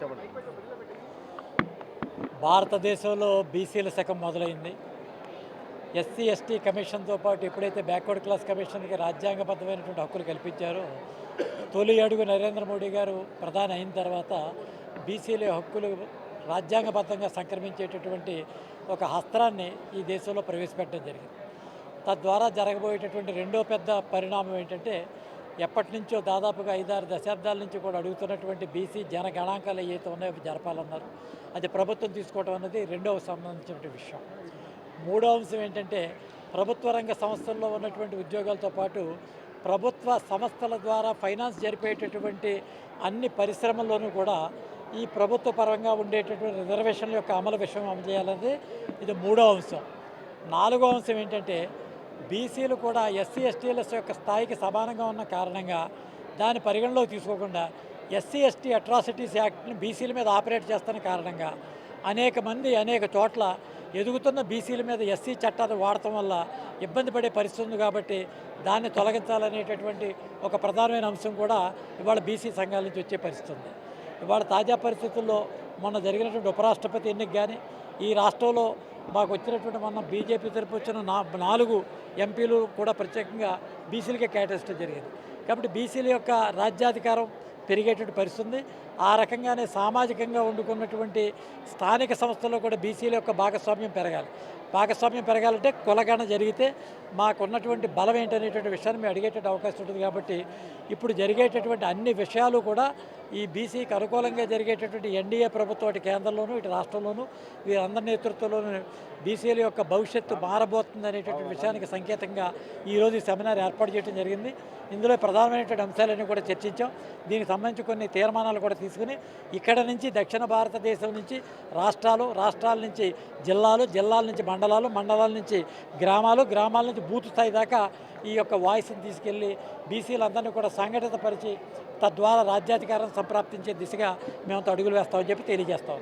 చెప్పండి. భారతదేశంలో బీసీల శకం మొదలైంది. ఎస్సీ ఎస్టీ కమిషన్తో పాటు ఎప్పుడైతే బ్యాక్వర్డ్ క్లాస్ కమిషన్కి రాజ్యాంగబద్ధమైనటువంటి హక్కులు కల్పించారో తొలి అడుగు నరేంద్ర మోడీ గారు ప్రధాని అయిన తర్వాత బీసీల హక్కులు రాజ్యాంగబద్ధంగా సంక్రమించేటటువంటి ఒక హస్త్రాన్ని ఈ దేశంలో ప్రవేశపెట్టడం జరిగింది. తద్వారా జరగబోయేటటువంటి రెండో పెద్ద పరిణామం ఏంటంటే ఎప్పటి నుంచో దాదాపుగా ఐదారు దశాబ్దాల నుంచి కూడా అడుగుతున్నటువంటి బీసీ జన గణాంకాలు ఏవైతే ఉన్నాయో జరపాలన్నారు. అది ప్రభుత్వం తీసుకోవడం అనేది రెండవ సంబంధించిన విషయం. మూడో అంశం ఏంటంటే ప్రభుత్వ రంగ సంస్థల్లో ఉన్నటువంటి ఉద్యోగాలతో పాటు ప్రభుత్వ సంస్థల ద్వారా ఫైనాన్స్ జరిపేటటువంటి అన్ని పరిశ్రమల్లోనూ కూడా ఈ ప్రభుత్వ పరంగా ఉండేటటువంటి రిజర్వేషన్ల యొక్క అమలు విషయం అమలు చేయాలనేది ఇది మూడో అంశం. నాలుగో అంశం ఏంటంటే బీసీలు కూడా ఎస్సీ ఎస్టీల యొక్క స్థాయికి సమానంగా ఉన్న కారణంగా దాని పరిగణలోకి తీసుకోకుండా ఎస్సీ ఎస్టీ అట్రాసిటీస్ యాక్ట్ని బీసీల మీద ఆపరేట్ చేస్తున్న కారణంగా అనేక మంది అనేక చోట్ల ఎదుగుతున్న బీసీల మీద ఎస్సీ చట్టాన్ని వాడటం వల్ల ఇబ్బంది పడే పరిస్థితి ఉంది కాబట్టి దాన్ని తొలగించాలనేటటువంటి ఒక ప్రధానమైన అంశం కూడా ఇవాళ బీసీ సంఘాల నుంచి వచ్చే పరిస్థితి ఉంది. ఇవాళ తాజా పరిస్థితుల్లో మొన్న జరిగినటువంటి ఉపరాష్ట్రపతి ఎన్నిక కానీ ఈ రాష్ట్రంలో మాకు వచ్చినటువంటి మొన్న బీజేపీ తరపు వచ్చిన నాలుగు ఎంపీలు కూడా ప్రత్యేకంగా బీసీలకే కేటాయించడం జరిగింది. కాబట్టి బీసీల యొక్క రాజ్యాధికారం పెరిగేటువంటి పరిస్థితుంది ఆ రకంగానే సామాజికంగా వండుకున్నటువంటి స్థానిక సంస్థల్లో కూడా బీసీల యొక్క భాగస్వామ్యం పెరగాలి. భాగస్వామ్యం పెరగాలంటే కులగణ జరిగితే మాకున్నటువంటి బలం ఏంటనేటువంటి విషయాన్ని మేము అడిగేటువంటి అవకాశం ఉంటుంది కాబట్టి ఇప్పుడు జరిగేటటువంటి అన్ని విషయాలు కూడా ఈ బీసీకి అనుకూలంగా జరిగేటటువంటి ఎన్డీఏ ప్రభుత్వం అటు కేంద్రంలోనూ ఇటు రాష్ట్రంలోనూ వీరందరి నేతృత్వంలోనూ బీసీల యొక్క భవిష్యత్తు మారబోతుంది అనేటటువంటి విషయానికి సంకేతంగా ఈరోజు ఈ సెమినార్ ఏర్పాటు చేయడం జరిగింది. ఇందులో ప్రధానమైనటువంటి అంశాలన్నీ కూడా చర్చించాం. దీనికి సంబంధించి కొన్ని తీర్మానాలు కూడా తీసుకుని ఇక్కడ నుంచి దక్షిణ భారతదేశం నుంచి రాష్ట్రాలు రాష్ట్రాల నుంచి జిల్లాలు జిల్లాల నుంచి మండలాలు మండలాల నుంచి గ్రామాలు గ్రామాల నుంచి బూత్ స్థాయి దాకా ఈ యొక్క వాయిస్ని తీసుకెళ్ళి బీసీలందరినీ కూడా సంఘటితపరిచి తద్వారా రాజ్యాధికారం సంప్రాప్తించే దిశగా మేము అడుగులు వేస్తామని చెప్పి తెలియజేస్తాం.